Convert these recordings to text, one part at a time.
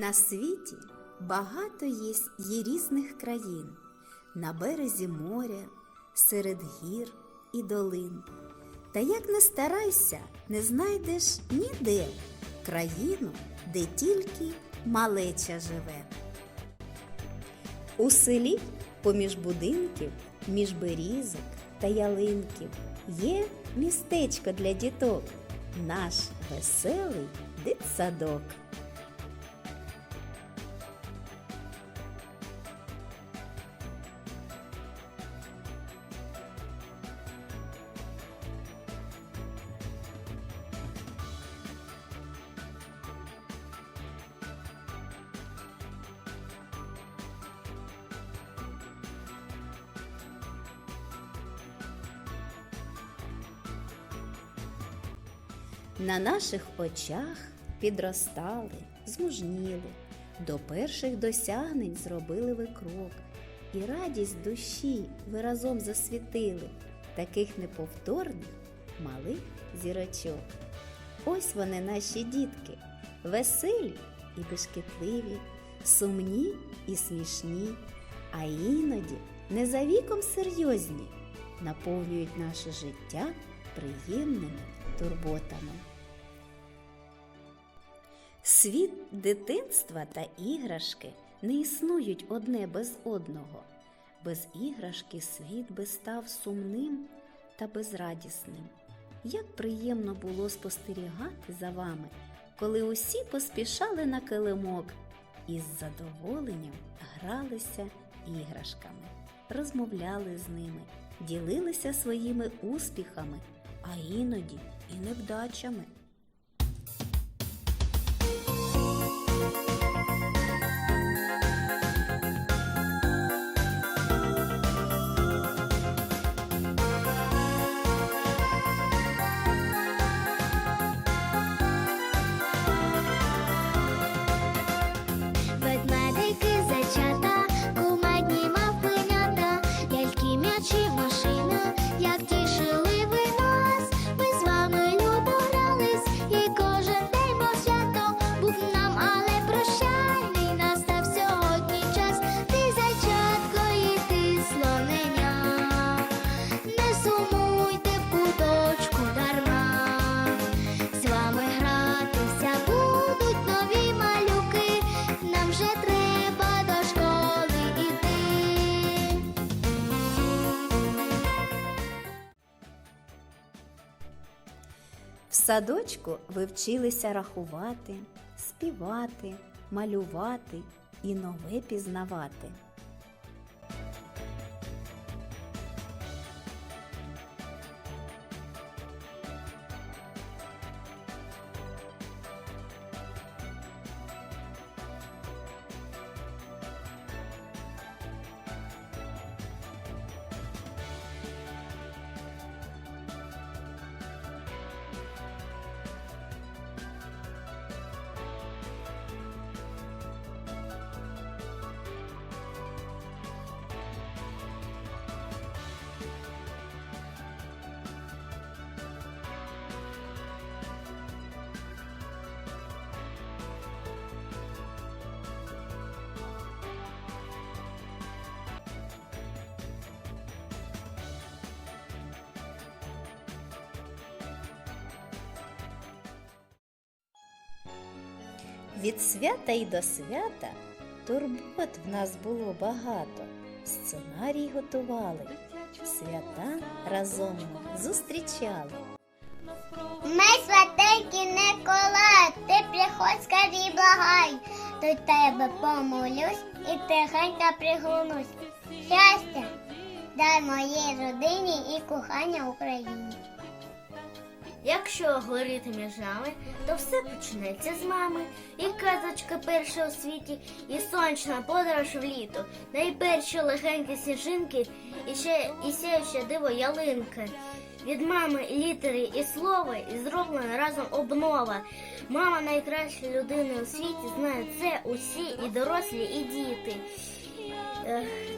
На світі багато є, є різних країн, на березі моря, серед гір і долин. Та як не старайся, не знайдеш ніде країну, де тільки малеча живе. У селі поміж будинків, між берізок та ялинків є містечко для діток, наш веселий дитсадок. На наших очах підростали, змужніли, до перших досягнень зробили ви крок, і радість душі ви разом засвітили, таких неповторних малих зірочок. Ось вони, наші дітки, веселі і бешкетливі, сумні і смішні, а іноді не за віком серйозні, наповнюють наше життя приємними турботами. Світ дитинства та іграшки не існують одне без одного. Без іграшки світ би став сумним та безрадісним. Як приємно було спостерігати за вами, коли усі поспішали на килимок і з задоволенням гралися іграшками, розмовляли з ними, ділилися своїми успіхами, а іноді і невдачами. Садочку ви вчилися рахувати, співати, малювати і нове пізнавати. Від свята й до свята турбот в нас було багато. Сценарій готували, свята разом зустрічали. Ми святенький Николай, ти приходь скорій благай, до тебе помолюсь і тихенько приглянусь. Щастя, дай моїй родині і кохання Україні. Якщо говорити між нами, то все почнеться з мами. І казочка перша у світі, і сонячна подорож в літо, найперші легенькі сніжинки, і ще і сяюча диво ялинка. Від мами літери і слова, і зроблена разом обнова. Мама найкраща людина у світі, знають це усі, і дорослі, і діти.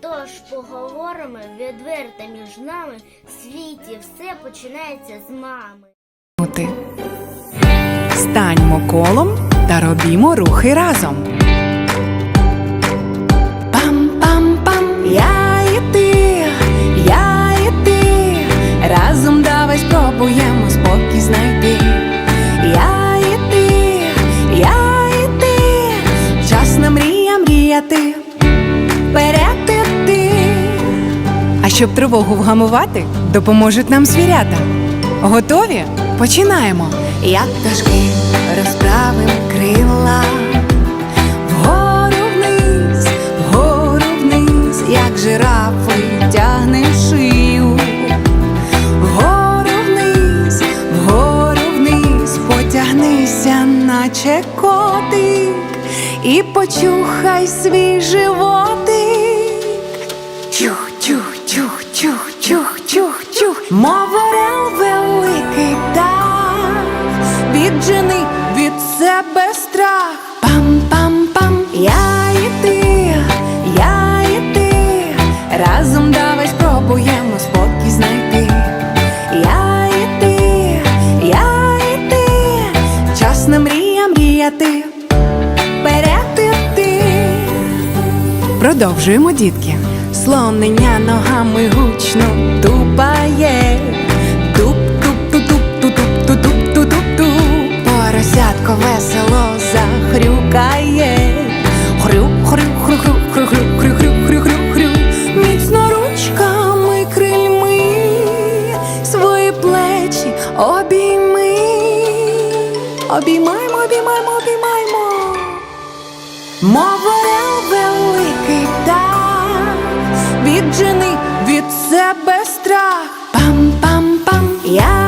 Тож поговоримо відверто між нами. В світі все починається з мами. Станьмо колом та робімо рухи разом. Пам-пам-пам, я і ти, я і ти, разом давай спробуємо спокій знайти. Я і ти, я і ти, час на мрія мріяти, перетити. А щоб тривогу вгамувати, допоможуть нам звірята. Готові? Починаємо. Як пташки розправим крила. Вгору вниз, вгору вниз, як жирафи тягнем шию. Вгору вниз, вгору вниз, потягнися, наче котик, і почухай свій животик. Чух, чух, чух, чух, чух, чух, чух, мов віджени від себе страх. Пам-пам-пам, я і ти, я і ти, разом давай спробуємо спокій знайти. Я і ти, я і ти, час на мрія мріяти, вперед іти. Продовжуємо, дітки. Слонення ногами гучно тупає. Поросятко весело захрюкає. Хрю, хрю, хрю, хрю, хрю, хрю, хрю, хрю, хрю, хрю, хрю. Міцно ручками крильми свої плечі обійми. Обіймаймо, обіймаймо, обіймаймо. Мов великий дав, віджени від себе страх. Пам-пам-пам, я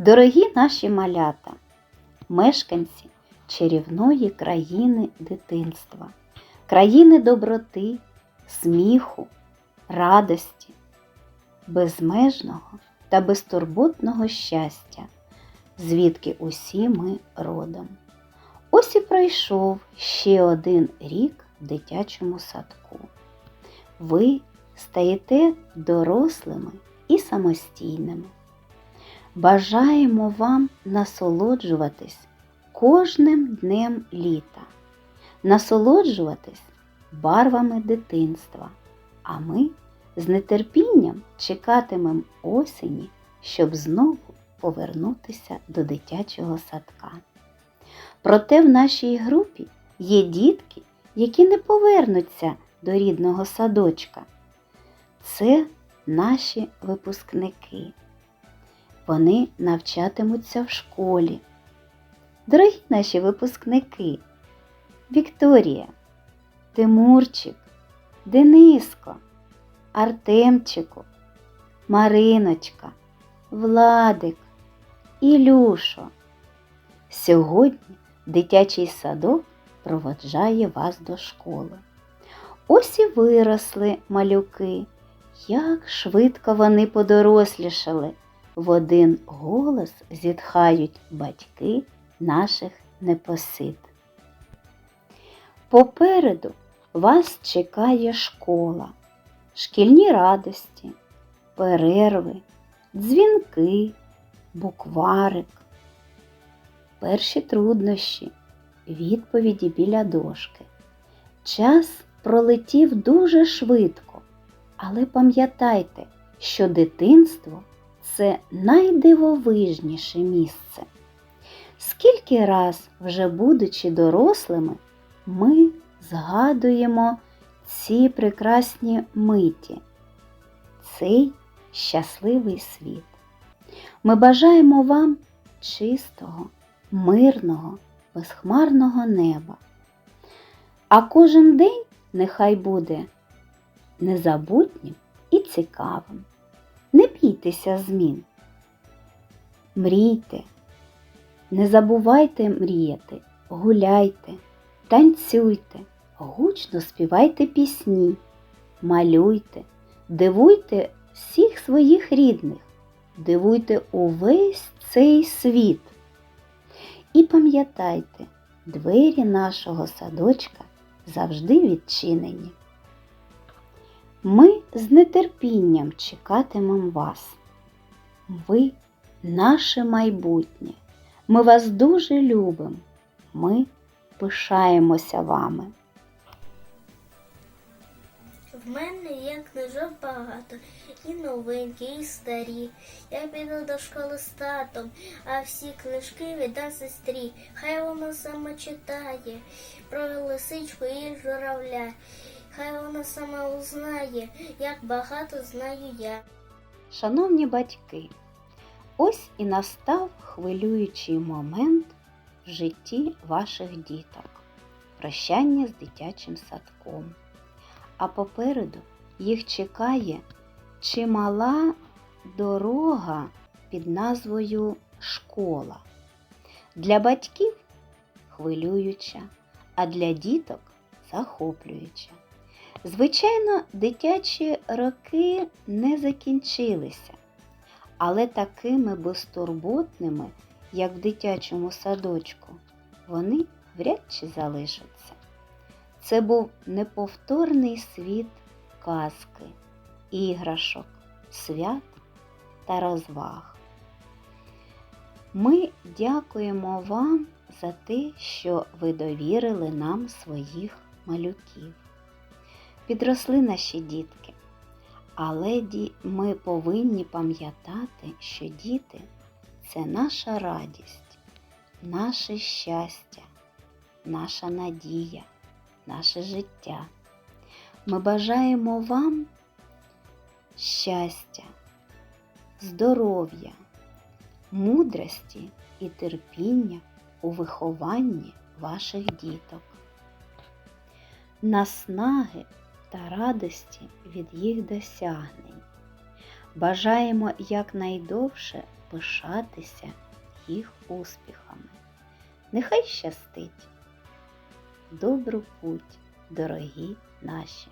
Дорогі наші малята, мешканці чарівної країни дитинства, країни доброти, сміху, радості, безмежного та безтурботного щастя, звідки усі ми родом. Ось і пройшов ще один рік в дитячому садку. Ви стаєте дорослими і самостійними. Бажаємо вам насолоджуватись кожним днем літа, насолоджуватись барвами дитинства, а ми з нетерпінням чекатимемо осені, щоб знову повернутися до дитячого садка. Проте в нашій групі є дітки, які не повернуться до рідного садочка. Це наші випускники. Вони навчатимуться в школі. Дорогі наші випускники, Вікторія, Тимурчик, Дениско, Артемчику, Мариночка, Владик, Ілюшо. Сьогодні дитячий садок проводжає вас до школи. Ось і виросли малюки, як швидко вони подорослішали. В один голос зітхають батьки наших непосид. Попереду вас чекає школа, шкільні радості, перерви, дзвінки, букварик, перші труднощі, відповіді біля дошки. Час пролетів дуже швидко, але пам'ятайте, що дитинство це найдивовижніше місце. Скільки раз, вже будучи дорослими, ми згадуємо ці прекрасні миті, цей щасливий світ. Ми бажаємо вам чистого, мирного, безхмарного неба. А кожен день нехай буде незабутнім і цікавим. Бійтеся змін. Мрійте, не забувайте мріяти, гуляйте, танцюйте, гучно співайте пісні, малюйте, дивуйте всіх своїх рідних, дивуйте увесь цей світ. І пам'ятайте, двері нашого садочка завжди відчинені. Ми з нетерпінням чекатимемо вас. Ви наше майбутнє. Ми вас дуже любимо. Ми пишаємося вами. В мене є книжок багато, і новинки, і старі. Я піду до школи з татом, а всі книжки віддам сестрі. Хай вона сама читає про лисичку і журавля. Хай вона сама узнає, як багато знаю я. Шановні батьки, ось і настав хвилюючий момент в житті ваших діток прощання з дитячим садком. А попереду їх чекає чимала дорога під назвою школа. Для батьків хвилююча, а для діток захоплююча. Звичайно, дитячі роки не закінчилися, але такими безтурботними, як в дитячому садочку, вони вряд чи залишаться. Це був неповторний світ казки, іграшок, свят та розваг. Ми дякуємо вам за те, що ви довірили нам своїх малюків. Підросли наші дітки, але ми повинні пам'ятати, що діти це наша радість, наше щастя, наша надія, наше життя. Ми бажаємо вам щастя, здоров'я, мудрості і терпіння у вихованні ваших діток, наснаги та радості від їх досягнень. Бажаємо якнайдовше пишатися їх успіхами. Нехай щастить! Добру путь, дорогі наші!